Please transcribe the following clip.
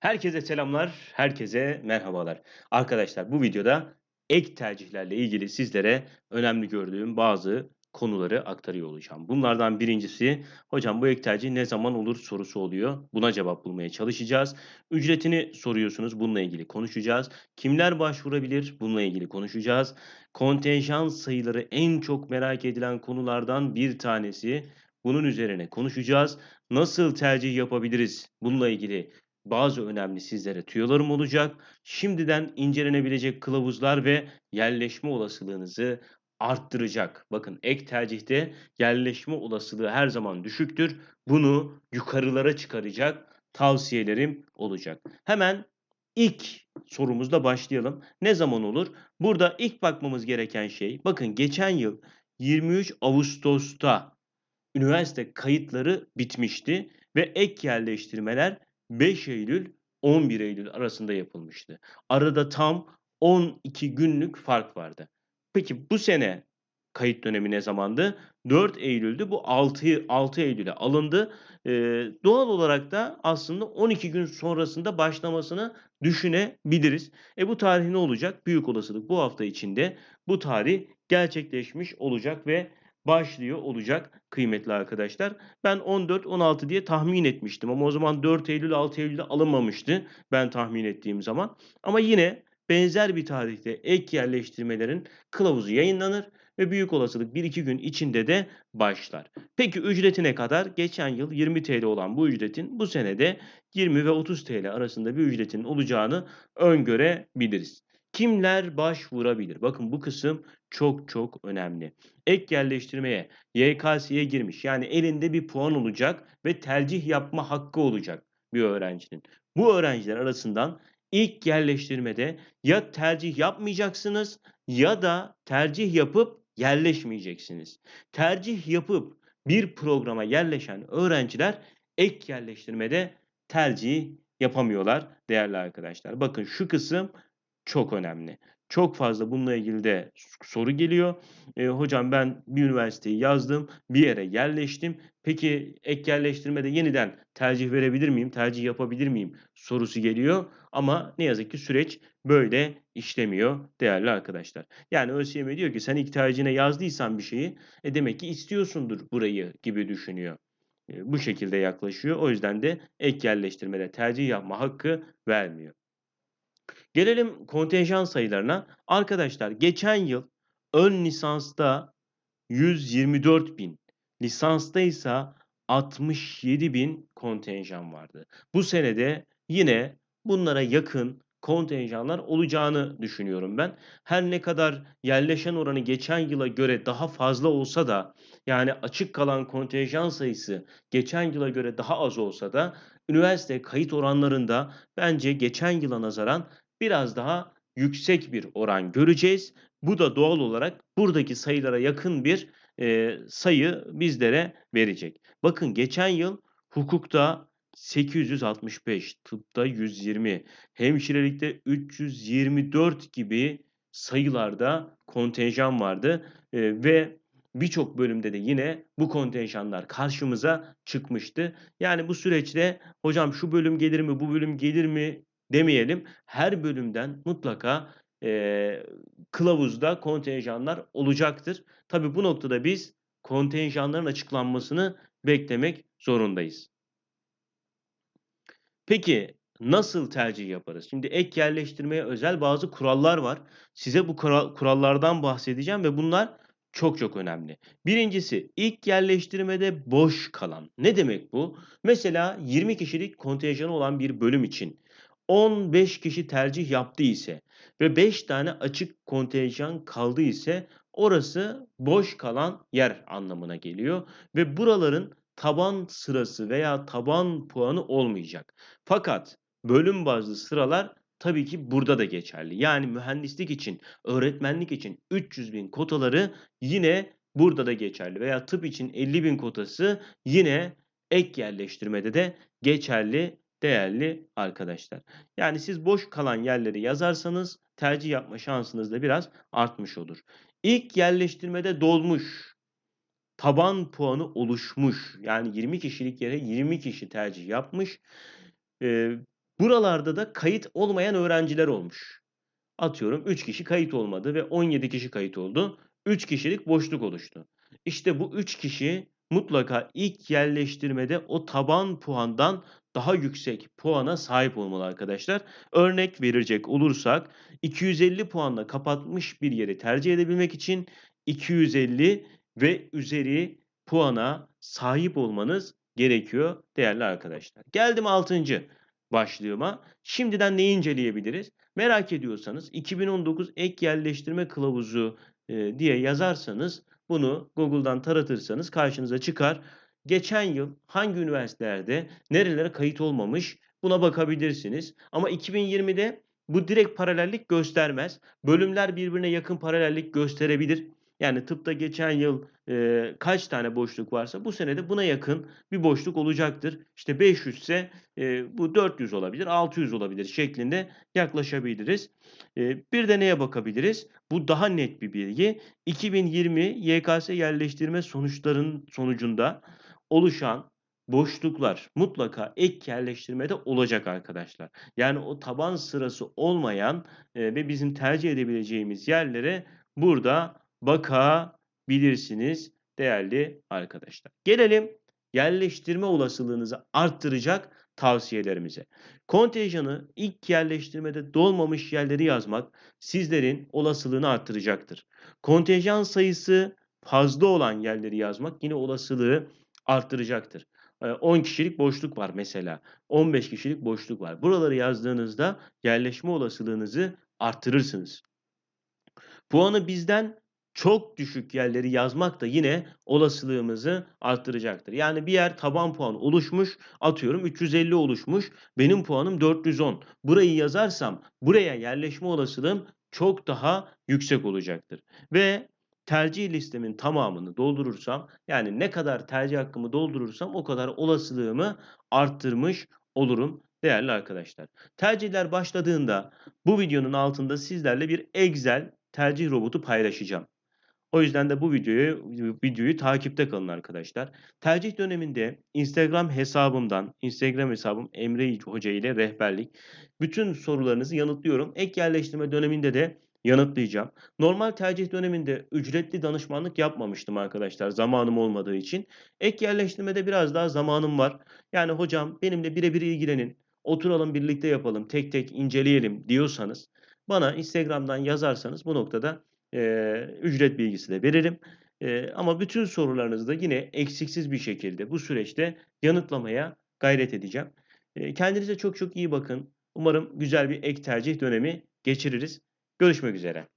Herkese selamlar, herkese merhabalar. Arkadaşlar bu videoda ek tercihlerle ilgili sizlere önemli gördüğüm bazı konuları aktarıyor olacağım. Bunlardan birincisi, hocam bu ek tercih ne zaman olur sorusu oluyor. Buna cevap bulmaya çalışacağız. Ücretini soruyorsunuz, bununla ilgili konuşacağız. Kimler başvurabilir? Bununla ilgili konuşacağız. Kontenjan sayıları en çok merak edilen konulardan bir tanesi. Bunun üzerine konuşacağız. Nasıl tercih yapabiliriz? Bununla ilgili bazı önemli sizlere tüyolarım olacak. Şimdiden incelenebilecek kılavuzlar ve yerleşme olasılığınızı arttıracak. Bakın ek tercihte yerleşme olasılığı her zaman düşüktür. Bunu yukarılara çıkaracak tavsiyelerim olacak. Hemen ilk sorumuzla başlayalım. Ne zaman olur? Burada ilk bakmamız gereken şey, bakın geçen yıl 23 Ağustos'ta üniversite kayıtları bitmişti ve ek yerleştirmeler 5 Eylül 11 Eylül arasında yapılmıştı. Arada tam 12 günlük fark vardı. Peki bu sene kayıt dönemi ne zamandı? 4 Eylül'dü. Bu 6 6 Eylül'e alındı. Eee, doğal olarak da aslında 12 gün sonrasında başlamasını düşünebiliriz. E bu tarih ne olacak? Büyük olasılık bu hafta içinde bu tarih gerçekleşmiş olacak ve başlıyor olacak kıymetli arkadaşlar. Ben 14-16 diye tahmin etmiştim ama o zaman 4 Eylül 6 Eylül'de alınmamıştı ben tahmin ettiğim zaman. Ama yine benzer bir tarihte ek yerleştirmelerin kılavuzu yayınlanır ve büyük olasılık 1-2 gün içinde de başlar. Peki ücreti ne kadar? Geçen yıl 20 TL olan bu ücretin bu senede 20 ve 30 TL arasında bir ücretin olacağını öngörebiliriz. Kimler başvurabilir? Bakın bu kısım çok çok önemli. Ek yerleştirmeye YKS'ye girmiş yani elinde bir puan olacak ve tercih yapma hakkı olacak bir öğrencinin. Bu öğrenciler arasından ilk yerleştirmede ya tercih yapmayacaksınız ya da tercih yapıp yerleşmeyeceksiniz. Tercih yapıp bir programa yerleşen öğrenciler ek yerleştirmede tercih yapamıyorlar değerli arkadaşlar. Bakın şu kısım çok önemli. Çok fazla bununla ilgili de soru geliyor. Eee, hocam ben bir üniversiteyi yazdım, bir yere yerleştim. Peki ek yerleştirmede yeniden tercih verebilir miyim, tercih yapabilir miyim sorusu geliyor. Ama ne yazık ki süreç böyle işlemiyor değerli arkadaşlar. Yani ÖSYM diyor ki sen ilk tercihine yazdıysan bir şeyi, e demek ki istiyorsundur burayı gibi düşünüyor. Bu şekilde yaklaşıyor. O yüzden de ek yerleştirmede tercih yapma hakkı vermiyor. Gelelim kontenjan sayılarına. Arkadaşlar geçen yıl ön lisansta 124.000, lisansta ise 67.000 kontenjan vardı. Bu senede yine bunlara yakın kontenjanlar olacağını düşünüyorum ben. Her ne kadar yerleşen oranı geçen yıla göre daha fazla olsa da yani açık kalan kontenjan sayısı geçen yıla göre daha az olsa da üniversite kayıt oranlarında bence geçen yıla nazaran biraz daha yüksek bir oran göreceğiz. Bu da doğal olarak buradaki sayılara yakın bir, eee, sayı bizlere verecek. Bakın geçen yıl hukukta 865, tıpta 120, hemşirelikte 324 gibi sayılarda kontenjan vardı, eee, ve birçok bölümde de yine bu kontenjanlar karşımıza çıkmıştı. Yani bu süreçte hocam şu bölüm gelir mi, bu bölüm gelir mi demeyelim. Her bölümden mutlaka, eee, kılavuzda kontenjanlar olacaktır. Tabii bu noktada biz kontenjanların açıklanmasını beklemek zorundayız. Peki nasıl tercih yaparız? Şimdi ek yerleştirmeye özel bazı kurallar var. Size bu kural kurallardan bahsedeceğim ve bunlar çok çok önemli. Birincisi ilk yerleştirmede boş kalan. Ne demek bu? Mesela 20 kişilik kontenjanı olan bir bölüm için 15 kişi tercih yaptı ise ve 5 tane açık kontenjan kaldı ise orası boş kalan yer anlamına geliyor ve buraların taban sırası veya taban puanı olmayacak. Fakat bölüm bazlı sıralar tabii ki burada da geçerli. Yani mühendislik için, öğretmenlik için 300.000 kotaları yine burada da geçerli veya tıp için 50.000 kotası yine ek yerleştirmede de geçerli değerli arkadaşlar. Yani siz boş kalan yerleri yazarsanız tercih yapma şansınız da biraz artmış olur. İlk yerleştirmede dolmuş, taban puanı oluşmuş, yani 20 kişilik yere 20 kişi tercih yapmış. Eee, Buralarda da kayıt olmayan öğrenciler olmuş. Atıyorum 3 kişi kayıt olmadı ve 17 kişi kayıt oldu. 3 kişilik boşluk oluştu. İşte bu 3 kişi mutlaka ilk yerleştirmede o taban puandan daha yüksek puana sahip olmalı arkadaşlar. Örnek verecek olursak 250 puanla kapatmış bir yeri tercih edebilmek için 250 ve üzeri puana sahip olmanız gerekiyor değerli arkadaşlar. Geldim 6. başlığıma. Şimdiden neyi inceleyebiliriz? Merak ediyorsanız 2019 ek yerleştirme kılavuzu diye yazarsanız bunu Google'dan taratırsanız karşınıza çıkar. Geçen yıl hangi üniversitelerde nerelere kayıt olmamış buna bakabilirsiniz. Ama 2020'de bu direkt paralellik göstermez. Bölümler birbirine yakın paralellik gösterebilir. Yani tıpta geçen yıl e, kaç tane boşluk varsa bu sene de buna yakın bir boşluk olacaktır. İşte 500 ise e, bu 400 olabilir, 600 olabilir şeklinde yaklaşabiliriz. E, bir de neye bakabiliriz? Bu daha net bir bilgi. 2020 YKS yerleştirme sonuçlarının sonucunda oluşan boşluklar mutlaka ek yerleştirmede olacak arkadaşlar. Yani o taban sırası olmayan e, ve bizim tercih edebileceğimiz yerlere burada bakabilirsiniz değerli arkadaşlar. Gelelim yerleştirme olasılığınızı arttıracak tavsiyelerimize. Kontenjanı ilk yerleştirmede dolmamış yerleri yazmak sizlerin olasılığını arttıracaktır. Kontenjan sayısı fazla olan yerleri yazmak yine olasılığı arttıracaktır. 10 kişilik boşluk var mesela. 15 kişilik boşluk var. Buraları yazdığınızda yerleşme olasılığınızı arttırırsınız. Puanı bizden çok düşük yerleri yazmak da yine olasılığımızı arttıracaktır. Yani bir yer taban puan oluşmuş, atıyorum 350 oluşmuş, benim puanım 410. Burayı yazarsam buraya yerleşme olasılığım çok daha yüksek olacaktır. Ve tercih listemin tamamını doldurursam yani ne kadar tercih hakkımı doldurursam o kadar olasılığımı arttırmış olurum değerli arkadaşlar. Tercihler başladığında bu videonun altında sizlerle bir Excel tercih robotu paylaşacağım. O yüzden de bu videoyu videoyu takipte kalın arkadaşlar. Tercih döneminde Instagram hesabımdan, Instagram hesabım Emre Hoca ile rehberlik. Bütün sorularınızı yanıtlıyorum. Ek yerleştirme döneminde de yanıtlayacağım. Normal tercih döneminde ücretli danışmanlık yapmamıştım arkadaşlar zamanım olmadığı için. Ek yerleştirmede biraz daha zamanım var. Yani hocam benimle birebir ilgilenin, oturalım birlikte yapalım, tek tek inceleyelim diyorsanız bana Instagram'dan yazarsanız bu noktada e, ücret bilgisi de veririm. E, ama bütün sorularınızı da yine eksiksiz bir şekilde bu süreçte yanıtlamaya gayret edeceğim. E, kendinize çok çok iyi bakın. Umarım güzel bir ek tercih dönemi geçiririz. Görüşmek üzere.